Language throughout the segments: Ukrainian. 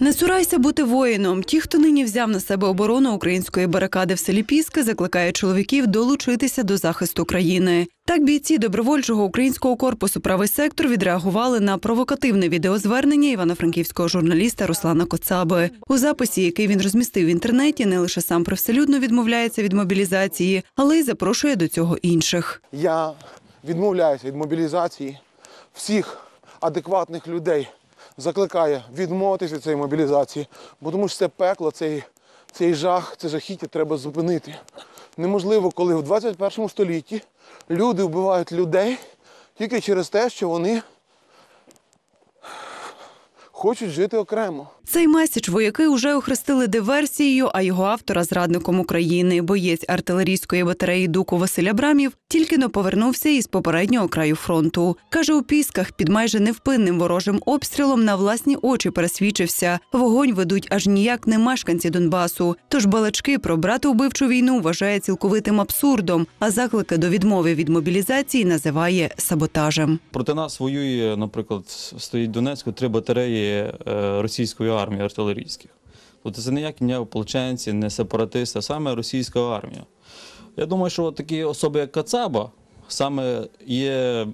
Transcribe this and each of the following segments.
Не цурайся бути воїном. Ті, хто нині взяв на себе оборону української барикади в селі Піски, закликають чоловіків долучитися до захисту країни. Так бійці добровольчого українського корпусу правий сектор відреагували на провокативне відеозвернення івано-франківського журналіста Руслана Коцаби. У записі, який він розмістив в інтернеті, не лише сам привселюдно відмовляється від мобілізації, але й запрошує до цього інших. Я відмовляюся від мобілізації всіх адекватних людей. Закликаю відмовитися від цієї мобілізації, бо тому що це пекло, цей, цей жах, це жахіття треба зупинити. Неможливо, коли в 21 столітті люди вбивають людей тільки через те, що вони хочуть жити окремо. Цей меседж вояки уже охрестили диверсією, а його автора зрадником України. Боєць артилерійської батареї Дуку Василь Абрамів тільки но повернувся із попереднього краю фронту. Каже, у пісках під майже невпинним ворожим обстрілом на власні очі пересвідчився. Вогонь ведуть аж ніяк не мешканці Донбасу. Тож балачки про братовбивчу війну вважає цілковитим абсурдом, а заклики до відмови від мобілізації називає саботажем. Проти нас воює, наприклад, стоїть Донецьку три батареї е, російської артилерійських. Тобто це ніякі не ополченці, не сепаратисти, а саме російська армія. Я думаю, що такі особи, як Кацаба, саме є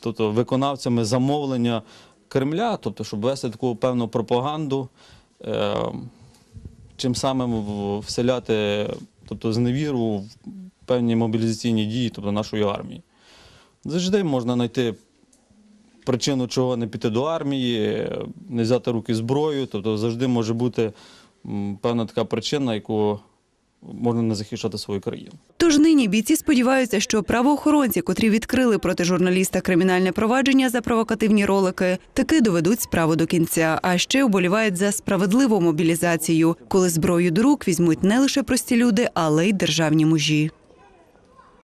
тобто, виконавцями замовлення Кремля, тобто, щоб вести таку певну пропаганду, е, чим самим вселяти тобто, зневіру в певні мобілізаційні дії тобто, нашої армії. Завжди можна знайти причину, чого не піти до армії, не взяти руки зброю. Тобто завжди може бути певна така причина, яку можна не захищати свою країну. Тож нині бійці сподіваються, що правоохоронці, котрі відкрили проти журналіста кримінальне провадження за провокативні ролики, таки доведуть справу до кінця. А ще уболівають за справедливу мобілізацію, коли зброю до рук візьмуть не лише прості люди, але й державні мужі.